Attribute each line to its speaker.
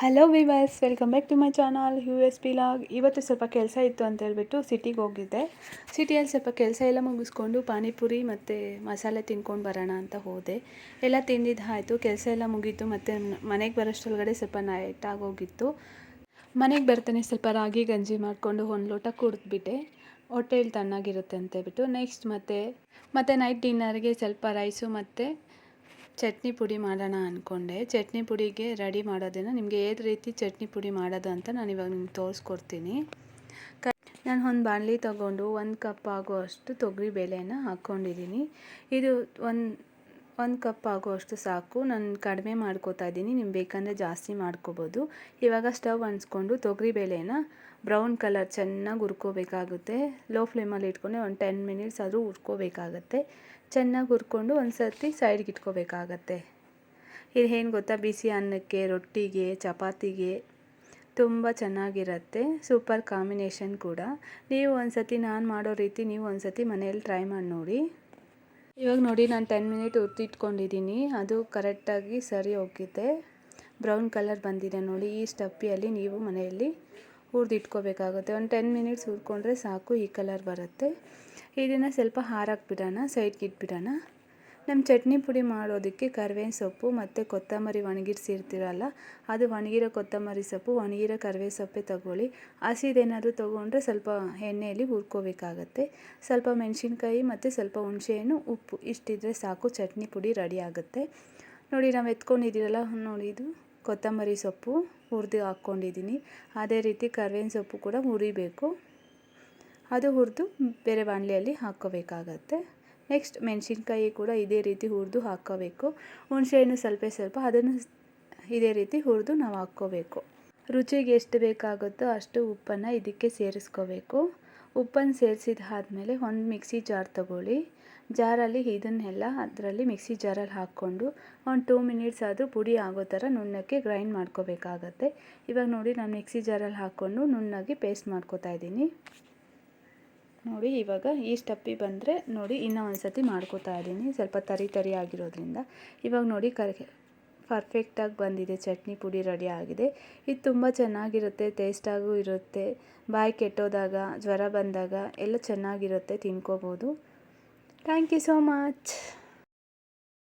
Speaker 1: Hello viewers welcome back to my channel U S P log ಇವತ್ತು ಸ್ವಲ್ಪ ಕೆಲಸ ಇತ್ತು ಅಂತ ಹೇಳ್ಬಿಟ್ಟು ಸಿಟಿಗೆ ಹೋಗಿದ್ದೆ. ಸಿಟಿಯಲ್ಲಿ ಸ್ವಲ್ಪ ಕೆಲಸ ಎಲ್ಲ ಮುಗಿಸ್ಕೊಂಡು ಪಾನಿಪುರಿ ಮತ್ತು ಮಸಾಲೆ ತಿನ್ಕೊಂಡು ಬರೋಣ ಅಂತ ಹೋದೆ. ಎಲ್ಲ ತಿಂದಿದ್ದು ಆಯಿತು, ಕೆಲಸ ಎಲ್ಲ ಮುಗೀತು ಮತ್ತು ಮನೆಗೆ ಬರೋಷ್ಟೊಳಗಡೆ ಸ್ವಲ್ಪ ನೈಟ್ ಆಗೋಗಿತ್ತು ಮನೆಗೆ ಬರ್ತಾನೆ ಸ್ವಲ್ಪ ರಾಗಿ ಗಂಜಿ ಮಾಡಿಕೊಂಡು ಒಂದು ಲೋಟ ಕುಡಿದ್ಬಿಟ್ಟೆ. ಹೊಟ್ಟೆಯಲ್ಲಿ ತಣ್ಣಗಿರುತ್ತೆ ಅಂತ ಹೇಳ್ಬಿಟ್ಟು ನೆಕ್ಸ್ಟ್ ಮತ್ತೆ, ಮತ್ತು ನೈಟ್ ಡಿನ್ನರ್ಗೆ ಸ್ವಲ್ಪ ರೈಸು ಮತ್ತು ಚಟ್ನಿ ಪುಡಿ ಮಾಡೋಣ ಅಂದ್ಕೊಂಡೆ ಚಟ್ನಿ ಪುಡಿಗೆ ರೆಡಿ ಮಾಡೋದನ್ನು ನಿಮಗೆ ಏದು ರೀತಿ ಚಟ್ನಿ ಪುಡಿ ಮಾಡೋದು ಅಂತ ನಾನು ಇವಾಗ ನಿಮ್ಗೆ ತೋರಿಸ್ಕೊಡ್ತೀನಿ. ಕ ನಾನು ಒಂದು ಬಾಣಲಿ ತೊಗೊಂಡು ಒಂದು ಕಪ್ ಆಗುವಷ್ಟು ತೊಗರಿ ಬೇಳೆನ ಹಾಕ್ಕೊಂಡಿದ್ದೀನಿ ಇದು ಒಂದು ಒಂದು ಕಪ್ ಆಗುವಷ್ಟು ಸಾಕು. ನಾನು ಕಡಿಮೆ ಮಾಡ್ಕೋತಾ ಇದ್ದೀನಿ. ನಿಮ್ಗೆ ಬೇಕಂದರೆ ಜಾಸ್ತಿ ಮಾಡ್ಕೋಬೋದು. ಇವಾಗ ಸ್ಟವ್ ಅನ್ಸ್ಕೊಂಡು ತೊಗರಿಬೇಳೆನ ಬ್ರೌನ್ ಕಲರ್ ಚೆನ್ನಾಗಿ ಹುರ್ಕೋಬೇಕಾಗುತ್ತೆ. ಲೋ ಫ್ಲೇಮಲ್ಲಿ ಇಟ್ಕೊಂಡು ಒಂದು ಟೆನ್ ಮಿನಿಟ್ಸ್ ಆದರೂ ಹುರ್ಕೋಬೇಕಾಗತ್ತೆ. ಚೆನ್ನಾಗಿ ಹುರ್ಕೊಂಡು ಒಂದು ಸರ್ತಿ ಸೈಡ್ಗೆ ಇಟ್ಕೋಬೇಕಾಗತ್ತೆ. ಇದು ಏನು ಗೊತ್ತಾ? ಬಿಸಿ ಅನ್ನಕ್ಕೆ, ರೊಟ್ಟಿಗೆ, ಚಪಾತಿಗೆ ತುಂಬ ಚೆನ್ನಾಗಿರುತ್ತೆ. ಸೂಪರ್ ಕಾಂಬಿನೇಷನ್ ಕೂಡ. ನೀವು ಒಂದು ನಾನು ಮಾಡೋ ರೀತಿ ನೀವು ಒಂದು ಸತಿ ಮನೆಯಲ್ಲಿ ಟ್ರೈ ಮಾಡಿ ನೋಡಿ. ಇವಾಗ ನೋಡಿ ನಾನು ಟೆನ್ ಮಿನಿಟ್ ಉತ್ತಿಟ್ಕೊಂಡಿದ್ದೀನಿ ಅದು ಕರೆಕ್ಟಾಗಿ ಸರಿ ಹೋಗಿದೆ. ಬ್ರೌನ್ ಕಲರ್ ಬಂದಿದೆ ನೋಡಿ. ಈ ಸ್ಟಪ್ಪಿಯಲ್ಲಿ ನೀವು ಮನೆಯಲ್ಲಿ ಹುರಿದಿಟ್ಕೋಬೇಕಾಗುತ್ತೆ. ಒಂದು ಟೆನ್ ಮಿನಿಟ್ಸ್ ಹುರ್ಕೊಂಡ್ರೆ ಸಾಕು, ಈ ಕಲರ್ ಬರುತ್ತೆ. ಇದನ್ನು ಸ್ವಲ್ಪ ಹಾರಾಕ್ಬಿಡೋಣ ಸೈಡ್ಗಿಟ್ಬಿಡೋಣ ನಮ್ಮ ಚಟ್ನಿ ಪುಡಿ ಮಾಡೋದಕ್ಕೆ ಕರಿಬೇವಿನ ಸೊಪ್ಪು ಮತ್ತು ಕೊತ್ತಂಬರಿ ಒಣಗಿರ್ಸಿರ್ತೀರಲ್ಲ ಅದು ಒಣಗಿರೋ ಕೊತ್ತಂಬರಿ ಸೊಪ್ಪು ಒಣಗಿರೋ ಕರಿಬೇವು ಸೊಪ್ಪೆ ತಗೊಳ್ಳಿ. ಹಸಿದೇನಾದರೂ ತೊಗೊಂಡ್ರೆ ಸ್ವಲ್ಪ ಎಣ್ಣೆಯಲ್ಲಿ ಹುರ್ಕೋಬೇಕಾಗತ್ತೆ. ಸ್ವಲ್ಪ ಮೆಣಸಿನ್ಕಾಯಿ ಮತ್ತು ಸ್ವಲ್ಪ ಹುಣಸೆಹಣ್ಣು, ಉಪ್ಪು ಇಷ್ಟಿದ್ರೆ ಸಾಕು, ಚಟ್ನಿ ಪುಡಿ ರೆಡಿ ಆಗುತ್ತೆ. ನೋಡಿ, ನಾವು ಎತ್ಕೊಂಡಿದ್ದೀರಲ್ಲ, ನೋಡಿ ಇದು ಕೊತ್ತಂಬರಿ ಸೊಪ್ಪು ಹುರಿದು ಹಾಕ್ಕೊಂಡಿದ್ದೀನಿ ಅದೇ ರೀತಿ ಕರಿಬೇವಿನ ಸೊಪ್ಪು ಕೂಡ ಹುರಿಬೇಕು. ಅದು ಹುರಿದು ಬೇರೆ ಬಾಣಲೆಯಲ್ಲಿ ಹಾಕ್ಕೋಬೇಕಾಗತ್ತೆ. ನೆಕ್ಸ್ಟ್ ಮೆಣಸಿನ್ಕಾಯಿ ಕೂಡ ಇದೇ ರೀತಿ ಹುರಿದು ಹಾಕ್ಕೋಬೇಕು. ಹುಣಸೆಹಣ್ಣು ಸ್ವಲ್ಪ ಸ್ವಲ್ಪ ಅದನ್ನು ಇದೇ ರೀತಿ ಹುರಿದು ನಾವು ಹಾಕ್ಕೋಬೇಕು. ರುಚಿಗೆ ಎಷ್ಟು ಬೇಕಾಗುತ್ತೋ ಅಷ್ಟು ಉಪ್ಪನ್ನು ಇದಕ್ಕೆ ಸೇರಿಸ್ಕೋಬೇಕು. ಉಪ್ಪನ್ನು ಸೇರಿಸಿದ ಆದಮೇಲೆ ಒಂದು ಮಿಕ್ಸಿ ಜಾರ್ ತಗೊಳ್ಳಿ. ಜಾರಲ್ಲಿ ಇದನ್ನೆಲ್ಲ ಅದರಲ್ಲಿ ಮಿಕ್ಸಿ ಜಾರಲ್ಲಿ ಹಾಕ್ಕೊಂಡು ಒಂದು ಟೂ ಮಿನಿಟ್ಸ್ ಆದರೂ ಪುಡಿ ಆಗೋ ಥರ ನುಣ್ಣಕ್ಕೆ ಗ್ರೈಂಡ್ ಮಾಡ್ಕೋಬೇಕಾಗತ್ತೆ. ಇವಾಗ ನೋಡಿ ನಾನು ಮಿಕ್ಸಿ ಜಾರಲ್ಲಿ ಹಾಕ್ಕೊಂಡು ನುಣ್ಣಗೆ ಪೇಸ್ಟ್ ಮಾಡ್ಕೋತಾ ಇದ್ದೀನಿ. ನೋಡಿ, ಇವಾಗ ಈ ಸ್ಟಪ್ಪಿ ಬಂದರೆ ನೋಡಿ, ಇನ್ನೂ ಒಂದು ಸತಿ ಮಾಡ್ಕೋತಾ ಇದ್ದೀನಿ. ಸ್ವಲ್ಪ ತರಿ ತರಿ ಆಗಿರೋದ್ರಿಂದ. ಇವಾಗ ನೋಡಿ, ಕರ್ ಪರ್ಫೆಕ್ಟಾಗಿ ಬಂದಿದೆ. ಚಟ್ನಿ ಪುಡಿ ರೆಡಿ ಆಗಿದೆ. ಇದು ತುಂಬ ಚೆನ್ನಾಗಿರುತ್ತೆ ಟೇಸ್ಟಾಗೂ ಇರುತ್ತೆ. ಬಾಯಿ ಕೆಟ್ಟೋದಾಗ, ಜ್ವರ ಬಂದಾಗ ಎಲ್ಲ ಚೆನ್ನಾಗಿರುತ್ತೆ, ತಿನ್ಕೋಬೋದು. Thank you so much